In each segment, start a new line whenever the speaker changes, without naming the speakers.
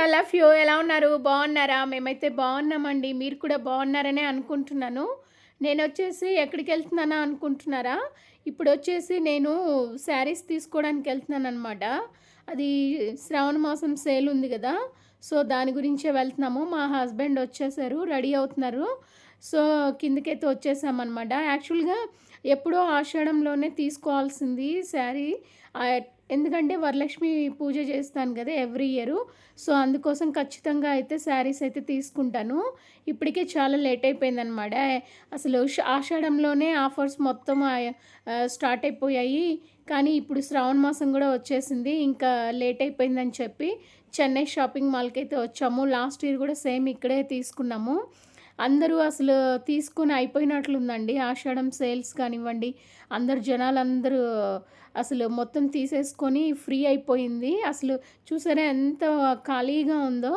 I love you ఎలా ఉన్నారు? బాగున్నారా? మేమైతే బాగున్నామండి. మీరు కూడా బాగున్నారనే అనుకుంటున్నాను. నేను వచ్చేసి ఎక్కడికి వెళ్తున్నానా అనుకుంటున్నారా? ఇప్పుడు వచ్చేసి నేను శారీస్ తీసుకోవడానికి వెళ్తున్నాను అనమాట అది శ్రావణ మాసం సేల్ ఉంది కదా. సో దాని గురించే వెళ్తున్నాము. మా హస్బెండ్ వచ్చేసారు. రెడీ అవుతున్నారు. సో కిందకైతే వచ్చేసామన్నమాట. యాక్చువల్గా ఎప్పుడో ఆషాఢంలోనే తీసుకోవాల్సింది శారీ. ఎందుకంటే వరలక్ష్మి పూజ చేస్తాను కదా ఎవ్రీ ఇయర్. సో అందుకోసం ఖచ్చితంగా అయితే శారీస్ అయితే తీసుకుంటాను. ఇప్పటికే చాలా లేట్ అయిపోయిందనమాట. అసలు ఆషాఢంలోనే ఆఫర్స్ మొత్తం స్టార్ట్ అయిపోయాయి. కానీ ఇప్పుడు శ్రావణ మాసం కూడా వచ్చేసింది. ఇంకా లేట్ అయిపోయిందని చెప్పి చెన్నై షాపింగ్ మాల్కి అయితే వచ్చాము. లాస్ట్ ఇయర్ కూడా సేమ్ ఇక్కడే తీసుకున్నాము. అందరూ అసలు తీసుకుని అయిపోయినట్లుందండి. ఆషాఢం సేల్స్ కానివ్వండి అందరు జనాలు అందరూ అసలు మొత్తం తీసేసుకొని ఫ్రీ అయిపోయింది. అసలు చూసారా ఎంత ఖాళీగా ఉందో.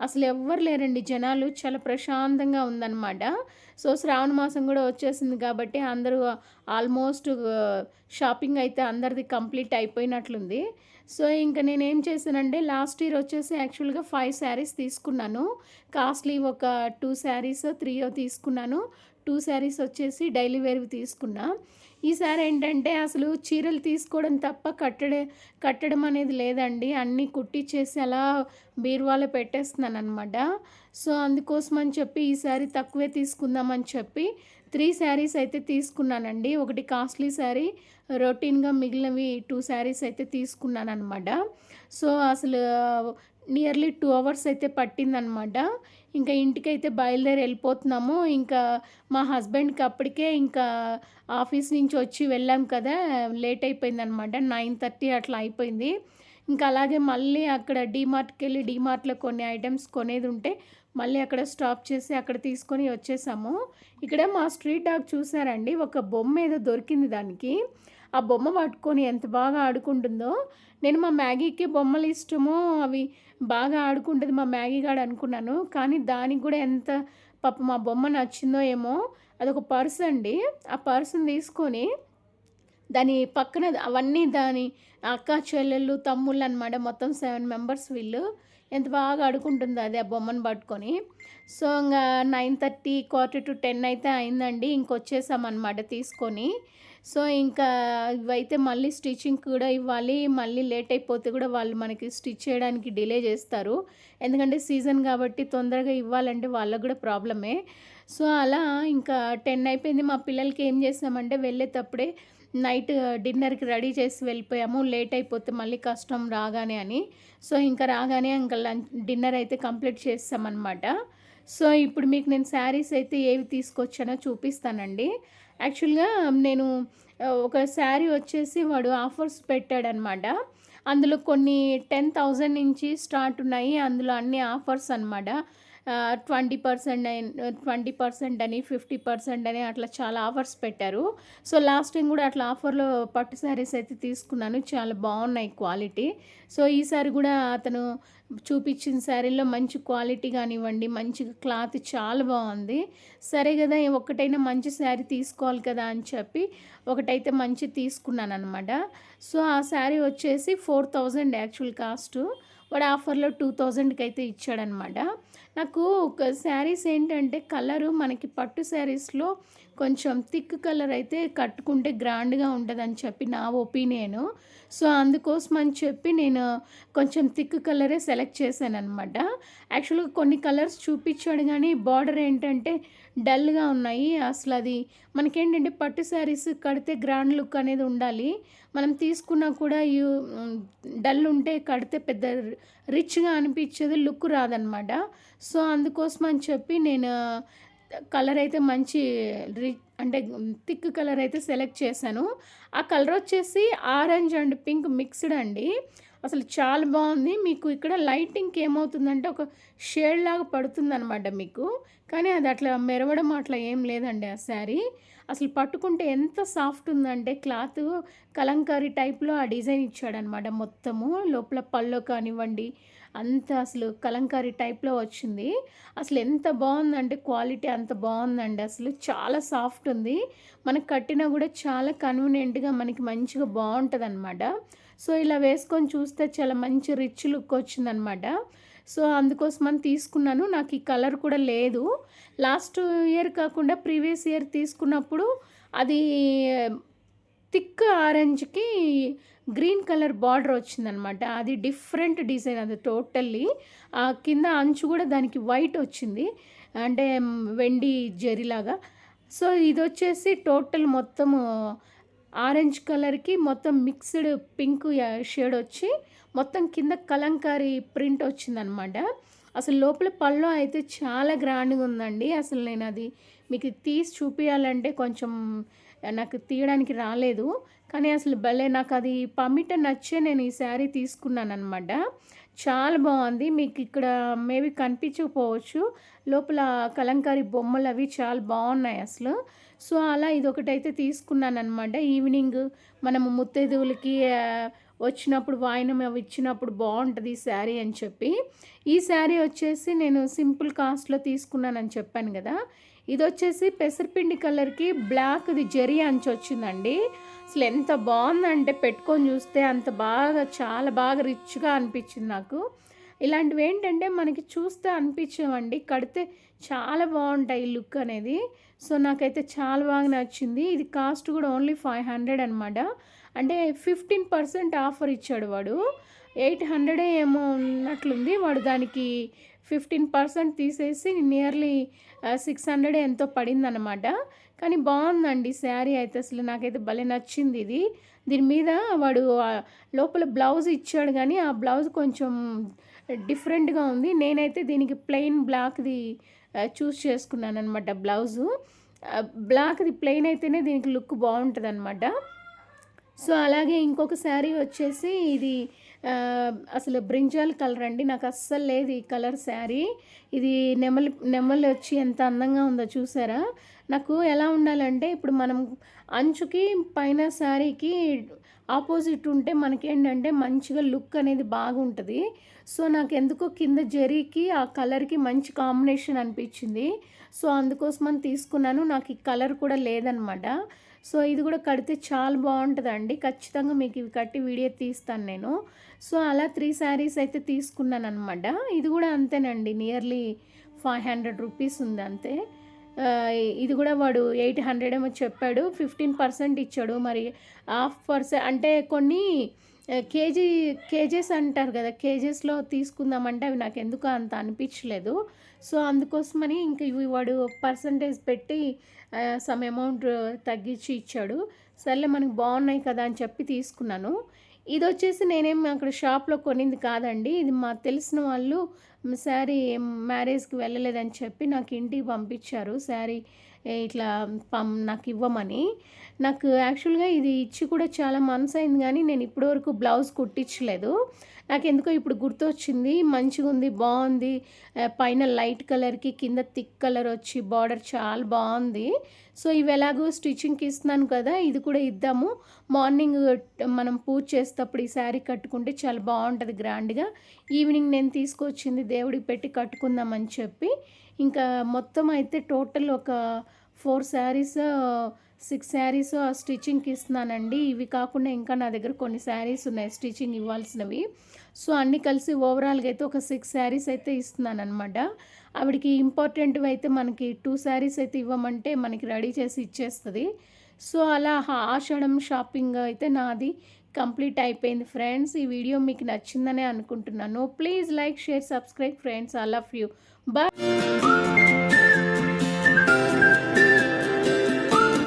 అసలు ఎవ్వరు లేరండి జనాలు. చాలా ప్రశాంతంగా ఉందన్నమాట. సో శ్రావణ మాసం కూడా వచ్చేసింది కాబట్టి అందరూ ఆల్మోస్ట్ షాపింగ్ అయితే అందరిది కంప్లీట్ అయిపోయినట్లుంది. సో ఇంకా నేను ఏం చేశానంటే లాస్ట్ ఇయర్ వచ్చేసి యాక్చువల్గా ఫైవ్ శారీస్ తీసుకున్నాను. కాస్ట్లీ ఒక టూ శారీస్ త్రీ తీసుకున్నాను. టూ శారీస్ వచ్చేసి డైలీ వేర్వి తీసుకున్నా. ఈసారి ఏంటంటే అసలు చీరలు తీసుకోవడం తప్ప కట్టడే కట్టడం అనేది లేదండి. అన్నీ కుట్టించేసి అలా బీరువాలో పెట్టేస్తున్నాను అనమాట సో అందుకోసం అని చెప్పి శారీ తక్కువే తీసుకుందామని చెప్పి త్రీ శారీస్ అయితే తీసుకున్నానండి. ఒకటి కాస్ట్లీ శారీ రొటీన్గా మిగిలినవి టూ శారీస్ అయితే తీసుకున్నాను అనమాట సో అసలు నియర్లీ టూ అవర్స్ అయితే పట్టిందనమాట ఇంకా ఇంటికైతే బయలుదేరి వెళ్ళిపోతున్నాము. ఇంకా మా హస్బెండ్కి అప్పటికే ఇంకా ఆఫీస్ నుంచి వచ్చి వెళ్ళాం కదా లేట్ అయిపోయిందనమాట నైన్ థర్టీ అట్లా అయిపోయింది. ఇంకా అలాగే మళ్ళీ అక్కడ డీమార్ట్కి వెళ్ళి డీమార్ట్లో కొన్ని ఐటమ్స్ కొనేది ఉంటే మళ్ళీ అక్కడ స్టాప్ చేసి అక్కడ తీసుకొని వచ్చేసాము. ఇక్కడ మా స్ట్రీట్ డాగ్ చూసారండి. ఒక బొమ్మ ఏదో దొరికింది దానికి. ఆ బొమ్మ పట్టుకొని ఎంత బాగా ఆడుకుంటుందో. నేను మా మ్యాగీకి బొమ్మలు ఇష్టమో అవి బాగా ఆడుకుంటుంది మా మ్యాగీ గాడు అనుకున్నాను. కానీ దానికి కూడా ఎంత పాప మా బొమ్మ నచ్చిందో ఏమో అదొక పర్స్ అండి. ఆ పర్సుని తీసుకొని దాని పక్కన అవన్నీ దాని అక్క చెల్లెళ్ళు తమ్ముళ్ళు అనమాట మొత్తం సెవెన్ మెంబర్స్ వీళ్ళు. ఎంత బాగా ఆడుకుంటుంది అది ఆ బొమ్మను పట్టుకొని. సో ఇంకా nine thirty quarter to ten అయితే అయిందండి. ఇంకొచ్చేసామన్నమాట తీసుకొని. సో ఇంకా ఇవైతే మళ్ళీ స్టిచ్చింగ్ కూడా ఇవ్వాలి. మళ్ళీ లేట్ అయిపోతే కూడా వాళ్ళు మనకి స్టిచ్ చేయడానికి డిలే చేస్తారు. ఎందుకంటే సీజన్ కాబట్టి తొందరగా ఇవ్వాలంటే వాళ్ళకు కూడా ప్రాబ్లమే సో అలా ఇంకా టెన్ అయిపోయింది. మా పిల్లలకి ఏం చేసామంటే వెళ్ళేటప్పుడే నైట్ డిన్నర్కి రెడీ చేసి వెళ్ళిపోయాము. లేట్ అయిపోతే మళ్ళీ కష్టం రాగానే అని. సో ఇంకా రాగానే ఇంకా లంచ్ డిన్నర్ అయితే కంప్లీట్ చేస్తామన్నమాట. సో ఇప్పుడు మీకు నేను శారీస్ అయితే ఏవి తీసుకొచ్చానో చూపిస్తానండి. యాక్చువల్గా నేను ఒక శారీ వచ్చేసి వాడు ఆఫర్స్ పెట్టాడనమాట అందులో కొన్ని టెన్ థౌజండ్ నుంచి స్టార్ట్ ఉన్నాయి. అందులో అన్ని ఆఫర్స్ అనమాట ట్వంటీ పర్సెంట్ ట్వంటీ పర్సెంట్ అని ఫిఫ్టీ పర్సెంట్ అని అట్లా చాలా ఆఫర్స్ పెట్టారు. సో లాస్ట్ టైం కూడా అట్లా ఆఫర్లో పట్టు శారీస్ అయితే తీసుకున్నాను. చాలా బాగున్నాయి క్వాలిటీ. సో ఈసారి కూడా అతను చూపించిన శారీలో మంచి క్వాలిటీ కానివ్వండి మంచి క్లాత్ చాలా బాగుంది. సరే కదా ఒకటైనా మంచి శారీ తీసుకోవాలి కదా అని చెప్పి ఒకటైతే మంచి తీసుకున్నాను అనమాట సో ఆ శారీ వచ్చేసి ఫోర్ థౌజండ్ యాక్చువల్ కాస్ట్. వాడు ఆఫర్లో టూ థౌజండ్కి అయితే ఇచ్చాడనమాట నాకు ఒక శారీస్ ఏంటంటే కలరు మనకి పట్టు శారీస్లో కొంచెం థిక్ కలర్ అయితే కట్టుకుంటే గ్రాండ్గా ఉంటుందని చెప్పి నా ఒపీనియను. సో అందుకోసం అని చెప్పి నేను కొంచెం థిక్ కలరే సెలెక్ట్ చేశాను అనమాట యాక్చువల్గా కొన్ని కలర్స్ చూపించాడు కానీ బార్డర్ ఏంటంటే డల్గా ఉన్నాయి. అసలు అది మనకేంటంటే పట్టు శారీస్ కడితే గ్రాండ్ లుక్ అనేది ఉండాలి. మనం తీసుకున్నా కూడా యూ డల్ ఉంటే కడితే పెద్ద రిచ్గా అనిపించేది లుక్ రాదనమాట సో అందుకోసం అని చెప్పి నేను కలర్ అయితే మంచి రి అంటే థిక్ కలర్ అయితే సెలెక్ట్ చేశాను. ఆ కలర్ వచ్చేసి ఆరెంజ్ అండ్ పింక్ మిక్స్డ్ అండి. అసలు చాలా బాగుంది. మీకు ఇక్కడ లైటింగ్కి ఏమవుతుందంటే ఒక షేడ్ లాగా పడుతుందనమాట మీకు. కానీ అది అట్లా మెరవడం అట్లా ఏం లేదండి ఆ శారీ. అసలు పట్టుకుంటే ఎంత సాఫ్ట్ ఉందంటే క్లాత్ కలంకారీ టైప్లో ఆ డిజైన్ ఇచ్చాడనమాట మొత్తము. లోపల పళ్ళు కానివ్వండి అంత అసలు కలంకారీ టైప్లో వచ్చింది. అసలు ఎంత బాగుందంటే క్వాలిటీ అంత బాగుందండి. అసలు చాలా సాఫ్ట్ ఉంది. మనకు కట్టినా కూడా చాలా కన్వీనియంట్గా మనకి మంచిగా బాగుంటుంది అనమాట సో ఇలా వేసుకొని చూస్తే చాలా మంచి రిచ్ లుక్ వచ్చిందనమాట సో అందుకోసమని తీసుకున్నాను. నాకు ఈ కలర్ కూడా లేదు. లాస్ట్ ఇయర్ కాకుండా ప్రీవియస్ ఇయర్ తీసుకున్నప్పుడు అది థిక్ ఆరెంజ్కి గ్రీన్ కలర్ బార్డర్ వచ్చిందనమాట. అది డిఫరెంట్ డిజైన్ అది టోటల్లీ. ఆ కింద అంచు కూడా దానికి వైట్ వచ్చింది. అంటే వెండి జరీలాగా సో ఇది వచ్చేసి టోటల్ మొత్తము ఆరెంజ్ కలర్కి మొత్తం మిక్స్డ్ పింక్ షేడ్ వచ్చి మొత్తం కింద కలంకారీ ప్రింట్ వచ్చిందనమాట. అసలు లోపల పళ్ళు అయితే చాలా గ్రాండ్గా ఉందండి. అసలు నేను అది మీకు తీసి చూపించాలంటే కొంచెం నాకు తీయడానికి రాలేదు. కానీ అసలు భలే నాకు అది పమిట నచ్చే నేను ఈ శారీ తీసుకున్నాను అనమాట చాలా బాగుంది. మీకు ఇక్కడ మేబీ కనిపించకపోవచ్చు. లోపల కలంకారీ బొమ్మలు అవి చాలా బాగున్నాయి అసలు. సో అలా ఇది ఒకటైతే తీసుకున్నాను అనమాట ఈవినింగ్ మనము ముత్తైదువులకి వచ్చినప్పుడు వాయినం అవి ఇచ్చినప్పుడు బాగుంటుంది ఈ శారీ అని చెప్పి. ఈ శారీ వచ్చేసి నేను సింపుల్ కాస్ట్లో తీసుకున్నానని చెప్పాను కదా. ఇది వచ్చేసి పెసరపిండి కలర్కి బ్లాక్ది జరీ అంచు వచ్చిందండి. అసలు ఎంత బాగుందంటే పెట్టుకొని చూస్తే అంత బాగా చాలా బాగా రిచ్గా అనిపించింది నాకు. ఇలాంటివి ఏంటంటే మనకి చూస్తే అనిపించవండి కడితే చాలా బాగుంటాయి లుక్ అనేది. సో నాకైతే చాలా బాగా నచ్చింది. ఇది కాస్ట్ కూడా ఓన్లీ ఫైవ్ హండ్రెడ్ అనమాట అంటే ఫిఫ్టీన్ పర్సెంట్ ఆఫర్ ఇచ్చాడు వాడు. ఎయిట్ హండ్రెడ్ ఏమో ఉన్నట్లుంది. వాడు దానికి ఫిఫ్టీన్ పర్సెంట్ తీసేసి నియర్లీ సిక్స్ హండ్రెడ్ ఎంతో పడిందనమాట కానీ బాగుందండి శారీ అయితే అసలు. నాకైతే భలే నచ్చింది ఇది. దీని మీద వాడు లోపల బ్లౌజ్ ఇచ్చాడు కానీ ఆ బ్లౌజ్ కొంచెం డిఫరెంట్గా ఉంది. నేనైతే దీనికి ప్లెయిన్ బ్లాక్ది చూస్ చేసుకున్నాను అనమాట బ్లౌజు బ్లాక్ది ప్లెయిన్ అయితేనే దీనికి లుక్ బాగుంటుంది అనమాట సో అలాగే ఇంకొక శారీ వచ్చేసి ఇది అసలు బ్రింజాల్ కలర్ అండి. నాకు అస్సలు లేదు ఈ కలర్ శారీ. ఇది నెమలి నెమలి వచ్చి ఎంత అందంగా ఉందో చూసారా? నాకు ఎలా ఉండాలంటే ఇప్పుడు మనం అంచుకి పైన శారీకి ఆపోజిట్ ఉంటే మనకేంటంటే మంచిగా లుక్ అనేది బాగుంటుంది. సో నాకు ఎందుకో కింద జరీకి ఆ కలర్కి మంచి కాంబినేషన్ అనిపించింది. సో అందుకోసమని తీసుకున్నాను. నాకు ఈ కలర్ కూడా లేదనమాట. సో ఇది కూడా కడితే చాలా బాగుంటుందండి. ఖచ్చితంగా మీకు ఇవి కట్టి వీడియో తీస్తాను నేను. సో అలా త్రీ శారీస్ అయితే తీసుకున్నాను అనమాట ఇది కూడా అంతేనండి. నియర్లీ ఫైవ్ హండ్రెడ్ రూపీస్ ఉంది అంతే. ఇది కూడా వాడు ఎయిట్ హండ్రెడ్ ఏమో చెప్పాడు. ఫిఫ్టీన్ పర్సెంట్ ఇచ్చాడు. మరి హాఫ్ పర్సెంట్ అంటే కొన్ని కేజీ కేజెస్ అంటారు కదా కేజెస్లో తీసుకుందామంటే అవి నాకు ఎందుకు అంత అనిపించలేదు. సో అందుకోసమని ఇంక ఇవి వాడు పర్సంటేజ్ పెట్టి సమ్ అమౌంట్ తగ్గించి ఇచ్చాడు. సర్లే మనకు బాగున్నాయి కదా అని చెప్పి తీసుకున్నాను. ఇది వచ్చేసి నేనేం అక్కడ షాప్లో కొనింది కాదండి. ఇది మా తెలిసిన వాళ్ళు శారీ మ్యారేజ్కి వెళ్ళలేదని చెప్పి నాకు ఇంటికి పంపించారు. శారీ ఇట్లా పం నాకు ఇవ్వమని. నాకు యాక్చువల్గా ఇది ఇచ్చి కూడా చాలా మనసు అయింది కానీ నేను ఇప్పటివరకు బ్లౌజ్ కుట్టించలేదు. నాకు ఎందుకో ఇప్పుడు గుర్తొచ్చింది మంచిగా ఉంది బాగుంది. పైన లైట్ కలర్కి కింద థిక్ కలర్ వచ్చి బార్డర్ చాలా బాగుంది. సో ఇవి ఎలాగో స్టిచ్చింగ్కి ఇస్తున్నాను కదా ఇది కూడా ఇద్దాము. మార్నింగ్ మనం పూజ చేసేటప్పుడు ఈ శారీ కట్టుకుంటే చాలా బాగుంటుంది గ్రాండ్గా. ఈవినింగ్ నేను తీసుకొచ్చింది దేవుడికి పెట్టి కట్టుకుందామని చెప్పి. ఇంకా మొత్తం అయితే టోటల్ ఒక ఫోర్ శారీస్ సిక్స్ శారీస్ స్టిచ్చింగ్కి ఇస్తున్నానండి. ఇవి కాకుండా ఇంకా నా దగ్గర కొన్ని శారీస్ ఉన్నాయి స్టిచ్చింగ్ ఇవ్వాల్సినవి. సో అన్నీ కలిసి ఓవరాల్గా అయితే ఒక సిక్స్ శారీస్ అయితే ఇస్తున్నాను అనమాట ఆవిడకి ఇంపార్టెంట్వి అయితే మనకి టూ శారీస్ అయితే ఇవ్వమంటే మనకి రెడీ చేసి ఇచ్చేస్తుంది. సో అలా ఆషాఢం షాపింగ్ అయితే నాది కంప్లీట్ అయిపోయింది ఫ్రెండ్స్. ఈ వీడియో మీకు నచ్చిందనే అనుకుంటున్నాను. Please like share subscribe friends. I love you. Bye.